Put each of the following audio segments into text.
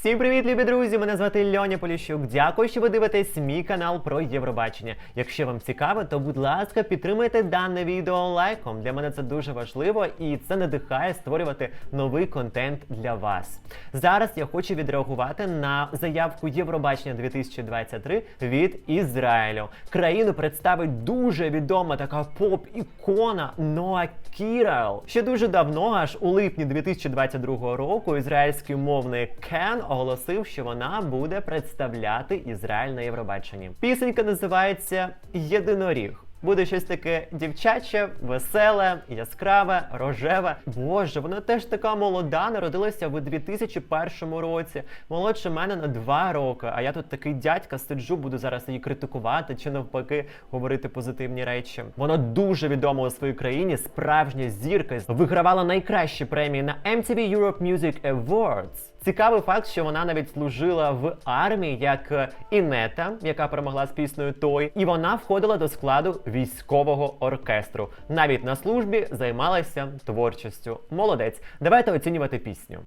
Всім привіт, любі друзі! Мене звати Льоня Поліщук. Дякую, що ви дивитесь мій канал про Євробачення. Якщо вам цікаво, то будь ласка, підтримайте дане відео лайком. Для мене це дуже важливо і це надихає створювати новий контент для вас. Зараз я хочу відреагувати на заявку Євробачення 2023 від Ізраїлю. Країну представить дуже відома така поп-ікона Ноа Кірел. Ще дуже давно, аж у липні 2022 року, ізраїльський мовний Кен оголосив, що вона буде представляти Ізраїль на Євробаченні. Пісенька називається Єдиноріг. Буде щось таке дівчаче, веселе, яскраве, рожеве. Боже, вона теж така молода, народилася в 2001 році. Молодше мене на два роки. А я тут такий дядька сиджу, буду зараз її критикувати чи навпаки говорити позитивні речі. Вона дуже відома у своїй країні, справжня зірка. Вигравала найкращі премії на MTV Europe Music Awards. Цікавий факт, що вона навіть служила в армії як е, Інета, яка перемогла з піснею Той, і вона входила до складу військового оркестру. Навіть на службі займалася творчістю. Молодець. Давайте оцінювати пісню.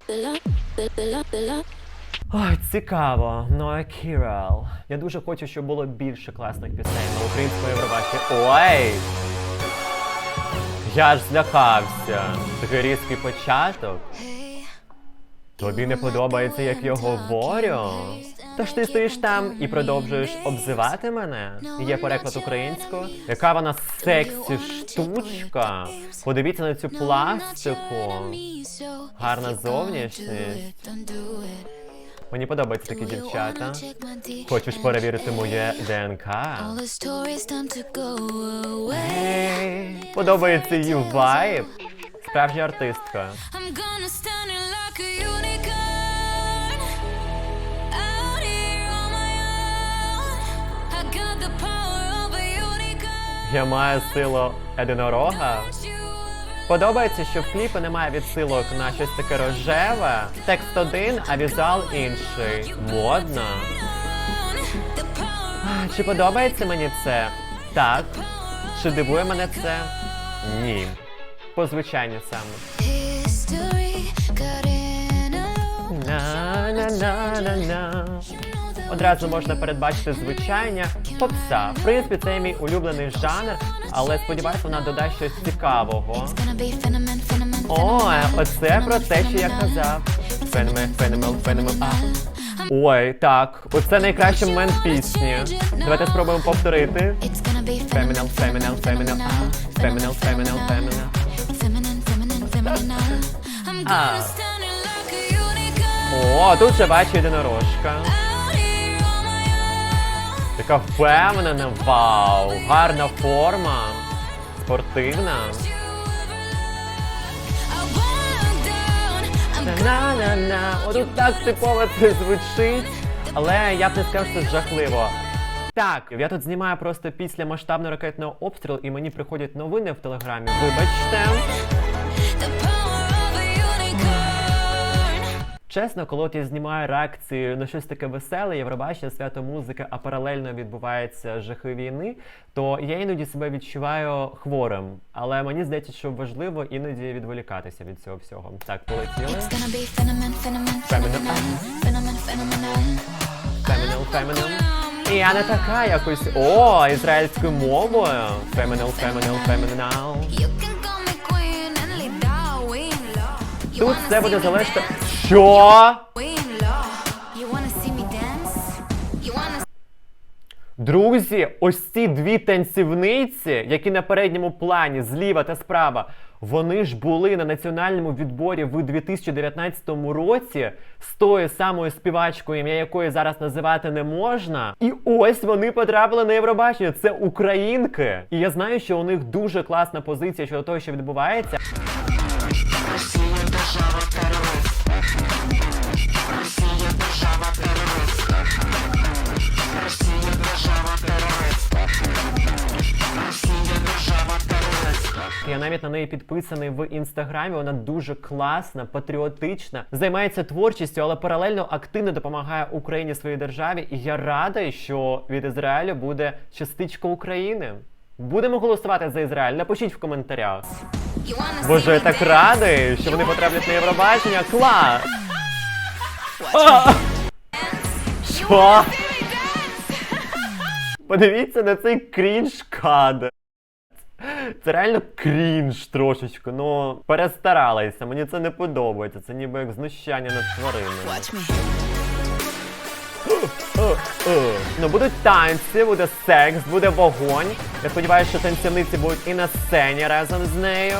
Ой, цікаво. Ноа Кірал. Я дуже хочу, щоб було більше класних пісень на українському Євробаченні. Ой! Я ж злякався. Такий різкий початок. Тобі не подобається, як я говорю? Тож ти стоїш там і продовжуєш обзивати мене? Є переклад українською. Яка вона сексі штучка? Подивіться на цю пластику. Гарна зовнішність. Мені подобаються такі дівчата. Хочеш перевірити моє ДНК? Подобається її вайб. Справжня артистка. Я маю силу единорога. Подобається, що в кліпі немає відсилок на щось таке рожеве. Текст один, а візуал інший. Модно. Чи подобається мені це? Так. Чи дивує мене це? Ні. По звичайні саме. history got in a На-на-на-на-на. Одразу можна передбачити звичайня попса. В принципі, це мій улюблений жанр, але сподіваюсь, вона додасть щось цікавого. О, оце про те, що я казав. Феномен, феномен, феномен. А. Ой, так, оце найкращий момент пісні. Давайте спробуємо повторити. Фемінал, фемінал, фемінал, а. Фемінал, фемінал, unicorn О, тут же бачу єдинорожка. Така впевнена, вау, гарна форма, спортивна. На-на-на. Отут так типово це звучить, але я б не сказав, що це жахливо. Так, я тут знімаю просто після масштабного ракетного обстрілу, і мені приходять новини в телеграмі. Вибачте. Чесно, коли от я знімаю реакції на щось таке веселе, Євробачення, свято музики, а паралельно відбуваються жахи війни, то я іноді себе відчуваю хворим. Але мені здається, що важливо іноді відволікатися від цього всього. Так, полетіли. Фемінал, фемінал. І я не така якось. О, ізраїльською мовою. Фемінал, фемінал, фемінал. Тут все буде залежати. Що? Друзі, ось ці дві танцівниці, які на передньому плані, зліва та справа, вони ж були на національному відборі в 2019 році з тою самою співачкою, ім'я якої зараз називати не можна. І ось вони потрапили на Євробачення. Це українки. І я знаю, що у них дуже класна позиція щодо того, що відбувається. Я навіть на неї підписаний в інстаграмі. Вона дуже класна, патріотична, займається творчістю, але паралельно активно допомагає Україні своїй державі. І я радий, що від Ізраїлю буде частичка України. Будемо голосувати за Ізраїль. Напишіть в коментарях. Боже, я так радий, що вони потраплять на Євробачення. Клас! Що? Подивіться на цей крінж кадр. Це реально крінж трошечки, ну перестаралися. Мені це не подобається. Це ніби як знущання над тваринами. Ну будуть танці, буде секс, буде вогонь. Я сподіваюся, що танцівниці будуть і на сцені разом з нею.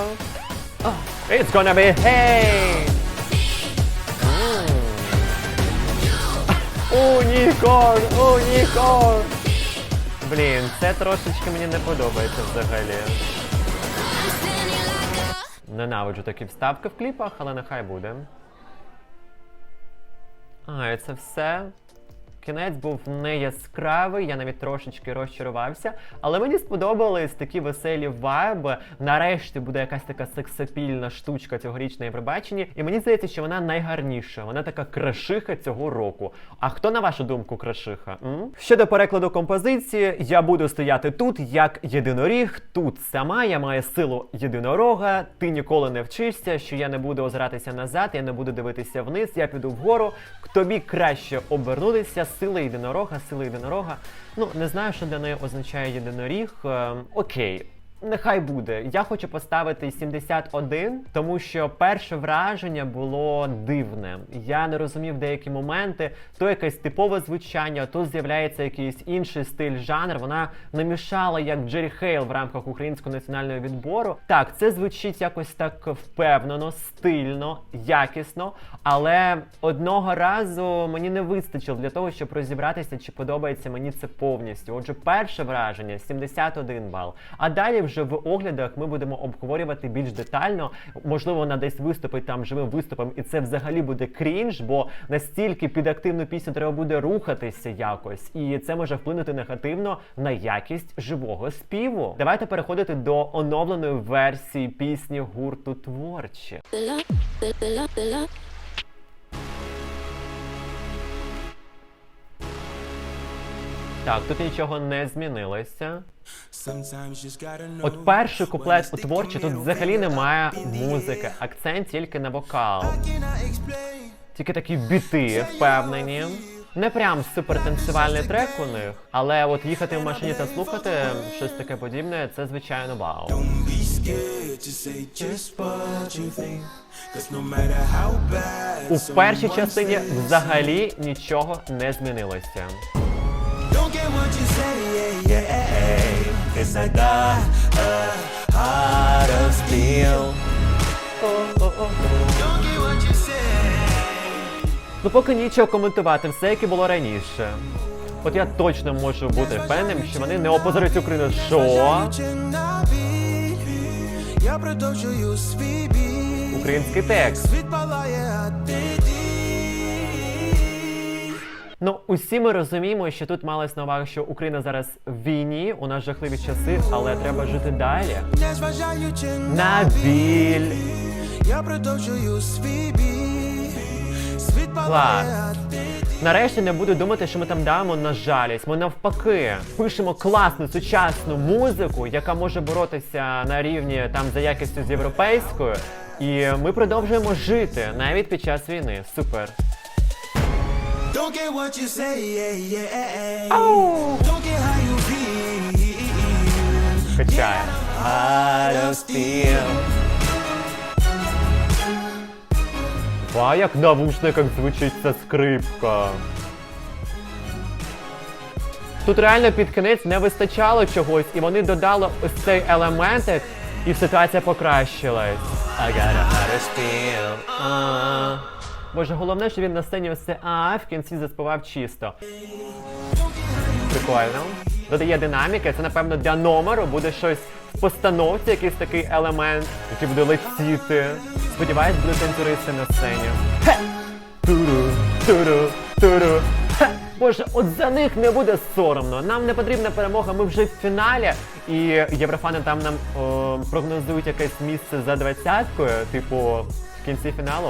It's gonna be hey! Унікорн! Унікорн! Блін, це трошечки мені не подобається взагалі. Ненавиджу такі вставки в кліпах, але нехай буде. А, і це все. Кінець був не яскравий, я навіть трошечки розчарувався, але мені сподобались такі веселі вайби. Нарешті буде якась така сексапільна штучка цьогорічної Євробачення, і мені здається, що вона найгарніша. Вона така крашиха цього року. А хто на вашу думку крашиха? М? Щодо перекладу композиції, я буду стояти тут як єдиноріг, тут сама я маю силу єдинорога. Ти ніколи не вчишся, що я не буду озиратися назад, я не буду дивитися вниз, я піду вгору. Тобі краще обернутися. Сила єдинорога, сила єдинорога. Ну не знаю, що для неї означає єдиноріг. Ем, окей. Нехай буде. Я хочу поставити 71, тому що перше враження було дивне. Я не розумів деякі моменти. То якесь типове звучання, то з'являється якийсь інший стиль жанр. Вона намішала як Джері Хейл в рамках українського національного відбору. Так, це звучить якось так впевнено, стильно, якісно. Але одного разу мені не вистачило для того, щоб розібратися, чи подобається мені це повністю. Отже, перше враження 71 бал. А далі вже в оглядах ми будемо обговорювати більш детально. Можливо, вона десь виступить там живим виступом, і це взагалі буде крінж, бо настільки під активну пісню треба буде рухатися якось, і це може вплинути негативно на якість живого співу. Давайте переходити до оновленої версії пісні гурту творчі. Так, тут нічого не змінилося. От перший куплет у творчі тут взагалі немає музики, акцент тільки на вокал. Тільки такі біти впевнені. Не прям супер танцювальний трек у них, але от їхати в машині та слухати щось таке подібне, це звичайно вау. У першій частині взагалі нічого не змінилося. Don't get what you say, yeah, yeah. Cause I got a heart of steel. Don't get what you say. Ну поки нічого коментувати, все як і було раніше. От я точно можу бути впевненим, що вони не опозорять Україну. Що? Я продовжую свій бій. Український текст. Світ палає, а ти Ну, усі ми розуміємо, що тут малось на увагу, що Україна зараз в війні, у нас жахливі часи, але треба жити далі. На біль. Я продовжую свій бій. Світ палає, Нарешті не буду думати, що ми там дамо на жалість. Ми навпаки пишемо класну сучасну музику, яка може боротися на рівні там за якістю з європейською. І ми продовжуємо жити навіть під час війни. Супер. Don't get what you say, yeah, yeah. Don't get how you feel. Качає. Heart of steel. Ва, як в навушниках звучить ця скрипка. Тут реально під кінець не вистачало чогось, і вони додали ось цей елементик, і ситуація покращилась. I got a heart of steel. А. Боже, головне, що він на сцені ось це а в кінці заспівав чисто. Прикольно. Додає динаміки, це напевно для номеру буде щось в постановці, якийсь такий елемент, який буде летіти. Сподіваюсь, будуть танцюристи на сцені. Туру, туру, туру. Боже, от за них не буде соромно. Нам не потрібна перемога. Ми вже в фіналі. І єврофани там нам о, прогнозують якесь місце за двадцяткою, типу в кінці фіналу.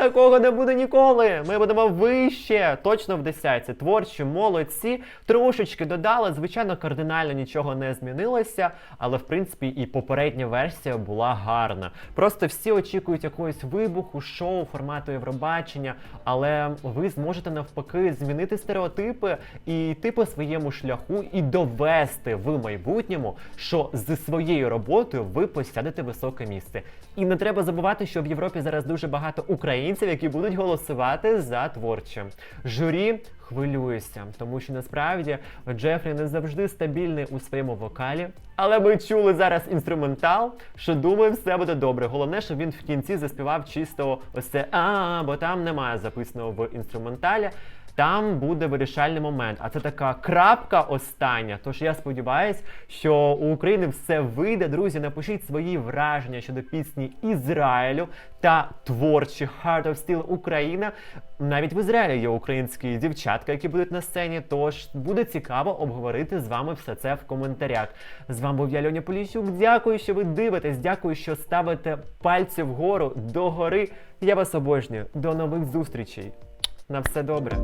Такого не буде ніколи. Ми будемо вище, точно в десятці. Творчі, молодці. Трошечки додали. Звичайно, кардинально нічого не змінилося, але в принципі і попередня версія була гарна. Просто всі очікують якогось вибуху, шоу, формату Євробачення, але ви зможете навпаки змінити стереотипи і йти по своєму шляху і довести в майбутньому, що зі своєю роботою ви посядете високе місце. І не треба забувати, що в Європі зараз дуже багато українців, які будуть голосувати за творче. Журі хвилюється, тому що насправді Джефрі не завжди стабільний у своєму вокалі. Але ми чули зараз інструментал, що думаю, все буде добре. Головне, щоб він в кінці заспівав чисто ось це а, бо там немає записаного в інструменталі. Там буде вирішальний момент. А це така крапка остання. Тож я сподіваюся, що у України все вийде. Друзі, напишіть свої враження щодо пісні Ізраїлю та творчі Heart of Steel Україна. Навіть в Ізраїлі є українські дівчатка, які будуть на сцені. Тож буде цікаво обговорити з вами все це в коментарях. З вами був я Льоня Поліщук. Дякую, що ви дивитесь. Дякую, що ставите пальці вгору до гори. Я вас обожнюю. До нових зустрічей. На все добре.